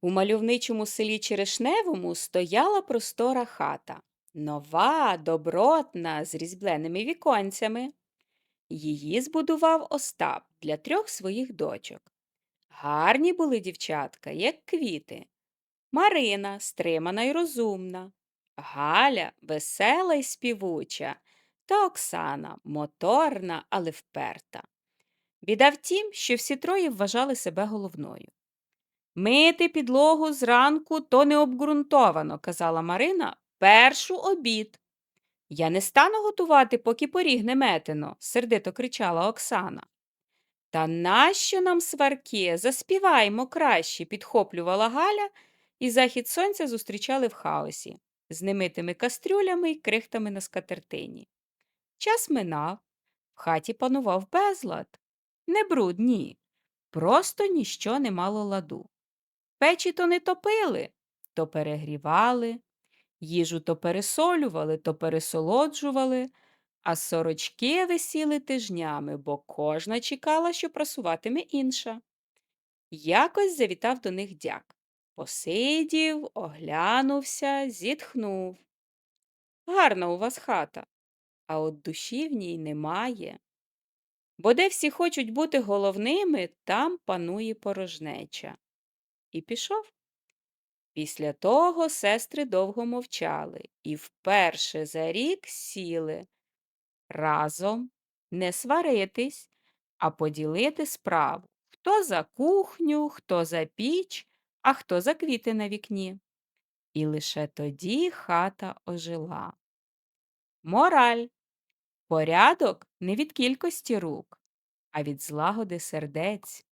У мальовничому селі Черешневому стояла простора хата. Нова, добротна, з різьбленими віконцями. Її збудував Остап для трьох своїх дочок. Гарні були дівчатка, як квіти. Марина стримана й розумна, Галя весела й співуча, та Оксана моторна, але вперта. Біда в тім, що всі троє вважали себе головною. Мити підлогу зранку то не обґрунтовано, казала Марина, першу обід. Я не стану готувати, поки поріг не метено, сердито кричала Оксана. Та нащо нам сварки? Заспіваймо краще, підхоплювала Галя, і захід сонця зустрічали в хаосі, з немитими кастрюлями й крихтами на скатертині. Час минав, в хаті панував безлад. Не бруд, ні. Просто ніщо не мало ладу. Печі то не топили, то перегрівали, їжу то пересолювали, то пересолоджували, а сорочки висіли тижнями, бо кожна чекала, що прасуватиме інша. Якось завітав до них дяк. Посидів, оглянувся, зітхнув. Гарна у вас хата, а от душі в ній немає. Бо де всі хочуть бути головними, там панує порожнеча. І пішов. Після того сестри довго мовчали і вперше за рік сіли разом не сваритись, а поділити справу. Хто за кухню, хто за піч, а хто за квіти на вікні. І лише тоді хата ожила. Мораль. Порядок не від кількості рук, а від злагоди сердець.